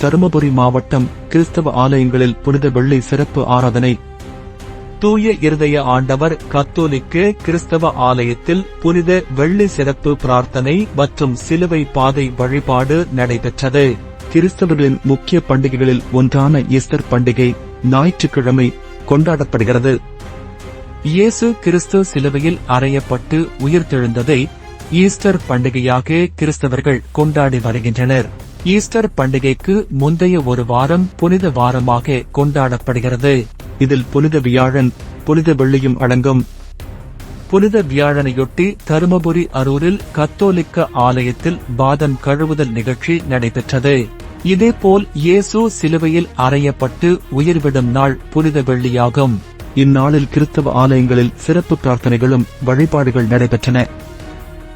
தருமபுரி மாவட்டம் கிறிஸ்தவ ஆலயங்களில் புனித வெள்ளி சிறப்பு ஆராதனை. தூய இருதய ஆண்டவர் கத்தோலிக்கு கிறிஸ்தவ ஆலயத்தில் புனித வெள்ளி சிறப்பு பிரார்த்தனை மற்றும் சிலுவை பாதை வழிபாடு நடைபெற்றது. கிறிஸ்தவர்களின் முக்கிய பண்டிகைகளில் ஒன்றான ஈஸ்டர் பண்டிகை ஞாயிற்றுக்கிழமை கொண்டாடப்படுகிறது. இயேசு கிறிஸ்து சிலுவையில் அறையப்பட்டு உயிர்த்தெழுந்ததை ஈஸ்டர் பண்டிகையாக கிறிஸ்தவர்கள் கொண்டாடி வருகின்றனர். ஈஸ்டர் பண்டிகைக்கு முந்தைய ஒரு வாரம் புனித வாரமாக கொண்டாடப்படுகிறது. இதில் புனித வியாழன் புனித வெள்ளியும் அடங்கும். புனித வியாழனையொட்டி தருமபுரி அரூரில் கத்தோலிக்க ஆலயத்தில் பாதம் கழுவுதல் நிகழ்ச்சி நடைபெற்றது. இதேபோல் இயேசு சிலுவையில் அறையப்பட்டு உயிர்விடும் நாள் புனித வெள்ளியாகும். இந்நாளில் கிறிஸ்தவ ஆலயங்களில் சிறப்பு பிரார்த்தனைகளும் வழிபாடுகள் நடைபெற்றன.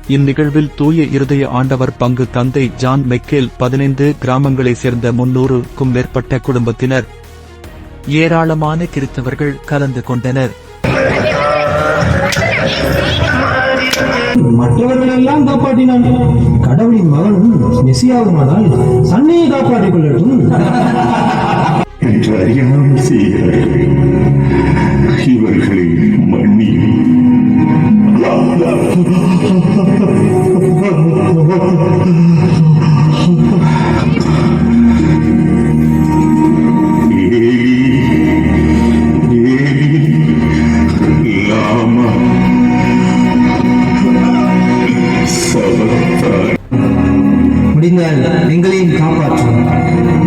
இந்நிகழ்வில் தூய இருதய ஆண்டவர் பங்கு தந்தை ஜான் மெக்கேல் பதினைந்து கிராமங்களைச் சேர்ந்த முன்னூறுக்கும் மேற்பட்ட குடும்பத்தினர் ஏராளமான கிறிஸ்தவர்கள் கலந்து கொண்டனர். மற்றவர்கள் எல்லாம் காப்பாற்றினான். கடவுளின் மகனும் மெசியாகுமானால் தன்னையே காப்பாற்றிக் கொள்ளட்டும். என்று அறியாமல் செய்கிறார்கள் நீங்கள் எங்களையும் காப்பாற்றும்